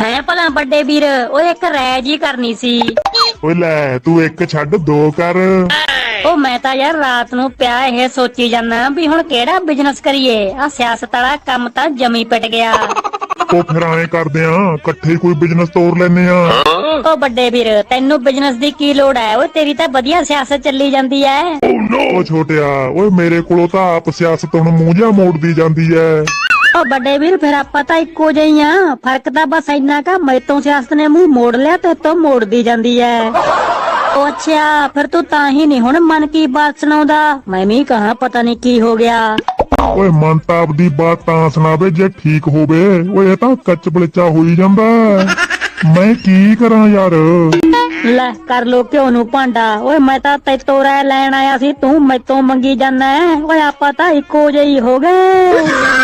ਹੈ ਭਲਾ ਵੱਡੇ ਵੀਰ ਉਹ ਇੱਕ ਰਾਇ ਜੀ ਕਰਨੀ ਸੀ। ਓਏ ਲੈ ਤੂੰ ਇੱਕ ਛੱਡ ਦੋ ਕਰ। ਉਹ ਮੈਂ ਤਾਂ ਯਾਰ ਰਾਤ ਨੂੰ ਪਿਆ ਇਹ ਸੋਚੀ ਜਾਂਦਾ ਵੀ ਹੁਣ ਕਿਹੜਾ ਬਿਜ਼ਨਸ ਕਰੀਏ ਆ ਸਿਆਸਤ ਵਾਲਾ ਕੰਮ ਤਾਂ ਜਮੀ ਪਿਟ ਗਿਆ। ਉਹ ਫਿਰ ਐਂ ਕਰਦੇ ਆ ਇਕੱਠੇ ਕੋਈ ਬਿਜ਼ਨਸ ਤੋਰ ਲੈਨੇ ਆ। ਉਹ ਵੱਡੇ ਵੀਰ ਤੈਨੂੰ ਬਿਜ਼ਨਸ ਦੀ ਕੀ ਲੋੜ ਹੈ? ਓਏ ਤੇਰੀ ਤਾਂ ਵਧੀਆ ਸਿਆਸਤ ਚੱਲੀ ਜਾਂਦੀ ਐ ਉਹ ਛੋਟਿਆ ਓਏ ਮੇਰੇ ਕੋਲੋਂ ਤਾਂ ਆਪ ਸਿਆਸਤ ਹੁਣ ਮੂੰਹ ਜਾ ਮੋੜਦੀ ਜਾਂਦੀ ਐ ਉਹ ਵੱਡੇ ਵੀਰ ਫਿਰ ਆਪਾਂ ਤਾਂ ਇੱਕੋ ਜਿਹੀ ਆ ਫ਼ਰਕ ਤਾਂ ਬਸ ਇੰਨਾ ਕਾ ਮੈਤੋਂ ਸਿਆਸਤ ਨੇ ਮੂੰਹ ਮੋੜ ਲਿਆ ਤੇ ਤੋਂ ਮੋੜਦੀ ਜਾਂਦੀ ਐ। ਉਹ ਅੱਛਾ ਫਿਰ ਤੂੰ ਤਾਂ ਹੀ ਨਹੀਂ ਹੁਣ ਮਨ ਕੀ ਬਾਤ ਸੁਣਾਉਂਦਾ। ਮੈਂ ਵੀ ਕਹਾ ਪਤਾ ਨਹੀਂ ਕੀ ਹੋ ਗਿਆ। ਓਏ ਮਨ ਤਾਂ ਆਪਦੀ ਬਾਤ ਤਾਂ ਸੁਣਾਵੇ ਜੇ ਠੀਕ ਹੋਵੇ। ਓਏ ਇਹ ਤਾਂ ਕੱਚ ਬਲਚਾ ਹੋਈ ਜਾਂਦਾ ਮੈਂ ਕੀ ਕਰਾਂ ਯਾਰ? ਲੈ ਕਰ ਲੋ ਕਿਉਂ ਨੂੰ ਭਾਂਡਾ। ਓਏ ਮੈਂ ਤਾਂ ਤੈਤੋਂ ਰਹਿ ਲੈਣ ਆਇਆ ਸੀ ਤੂੰ ਮੈਤੋਂ ਮੰਗੀ ਜਾਂਦਾ ਓਏ ਆਪਾਂ ਤਾਂ ਇੱਕੋ ਜਿਹੀ ਹੋ ਗਏ।